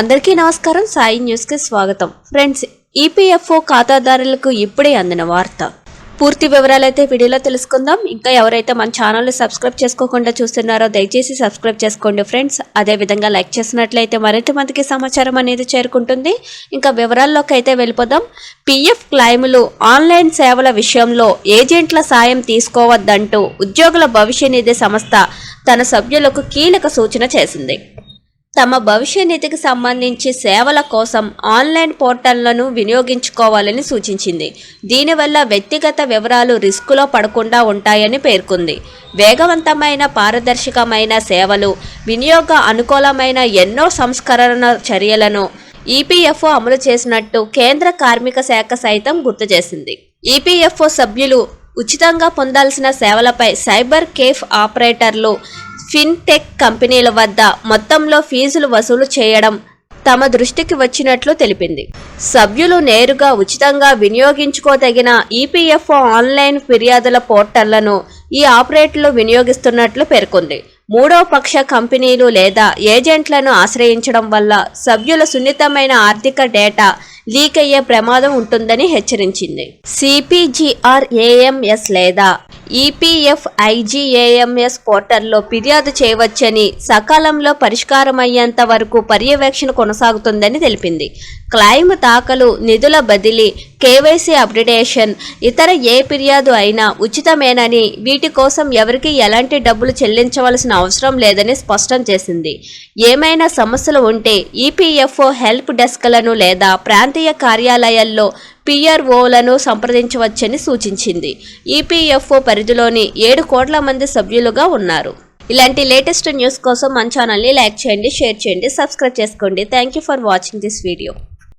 అందరికీ నమస్కారం. సాయి న్యూస్కి స్వాగతం. ఫ్రెండ్స్ ఈపీఎఫ్ఓ ఖాతాదారులకు ఇప్పుడే అందిన వార్త. పూర్తి వివరాలైతే వీడియోలో తెలుసుకుందాం. ఇంకా ఎవరైతే మన ఛానల్ని సబ్స్క్రైబ్ చేసుకోకుండా చూస్తున్నారో దయచేసి సబ్స్క్రైబ్ చేసుకోండి ఫ్రెండ్స్. అదేవిధంగా లైక్ చేసినట్లయితే మరింత మందికి సమాచారం అనేది చేరుకుంటుంది. ఇంకా వివరాల్లోకి అయితే వెళ్ళిపోదాం. పిఎఫ్ క్లైములు ఆన్లైన్ సేవల విషయంలో ఏజెంట్ల సాయం తీసుకోవద్దంటూ ఉద్యోగుల భవిష్య నిధి సంస్థ తన సభ్యులకు కీలక సూచన చేసింది. తమ భవిష్య నిధికి సంబంధించి సేవల కోసం ఆన్లైన్ పోర్టల్లను వినియోగించుకోవాలని సూచించింది. దీనివల్ల వ్యక్తిగత వివరాలు రిస్కులో పడకుండా ఉంటాయని పేర్కొంది. వేగవంతమైన పారదర్శకమైన సేవలు వినియోగ అనుకూలమైన ఎన్నో సంస్కరణ చర్యలను ఈపీఎఫ్ఓ అమలు చేసినట్టు కేంద్ర కార్మిక శాఖ సైతం గుర్తు చేసింది. ఈపీఎఫ్ఓ సభ్యులు ఉచితంగా పొందాల్సిన సేవలపై సైబర్ కేఫ్ ఆపరేటర్లు ఫిన్టెక్ కంపెనీల వద్ద మొత్తంలో ఫీజులు వసూలు చేయడం తమ దృష్టికి వచ్చినట్లు తెలిపింది. సభ్యులు నేరుగా ఉచితంగా వినియోగించుకోదగిన ఈపీఎఫ్ఓ ఆన్లైన్ ఫిర్యాదుల పోర్టళ్ళను ఈ ఆపరేటర్లు వినియోగిస్తున్నట్లు పేర్కొంది. మూడో పక్ష కంపెనీలు లేదా ఏజెంట్లను ఆశ్రయించడం వల్ల సభ్యుల సున్నితమైన ఆర్థిక డేటా లీక్ అయ్యే ప్రమాదం ఉంటుందని హెచ్చరించింది. సిపిజిఆర్ఏఎంఎస్ లేదా ఈపీఎఫ్ ఐజీఏఎంఎస్ పోర్టల్లో ఫిర్యాదు చేయవచ్చని సకాలంలో పరిష్కారమయ్యేంత వరకు పర్యవేక్షణ కొనసాగుతుందని తెలిపింది. క్లైమ్ దాఖలు నిధుల బదిలీ కేవైసీ అప్డేటేషన్. ఇతర ఏ ఫిర్యాదు అయినా ఉచితమేనని వీటి కోసం ఎవరికి ఎలాంటి డబ్బులు చెల్లించవలసిన అవసరం లేదని స్పష్టం చేసింది. ఏమైనా సమస్యలు ఉంటే ఈపీఎఫ్ఓ హెల్ప్ డెస్క్లను లేదా ప్రాంతీయ కార్యాలయాల్లో పిఆర్ఓలను సంప్రదించవచ్చని సూచించింది. ఈపీఎఫ్ఓ పరిధిలోని ఏడు కోట్ల మంది సభ్యులుగా ఉన్నారు. ఇలాంటి లేటెస్ట్ న్యూస్ కోసం మన ఛానల్ని లైక్ చేయండి షేర్ చేయండి సబ్స్క్రైబ్ చేసుకోండి. Thank you for watching this video.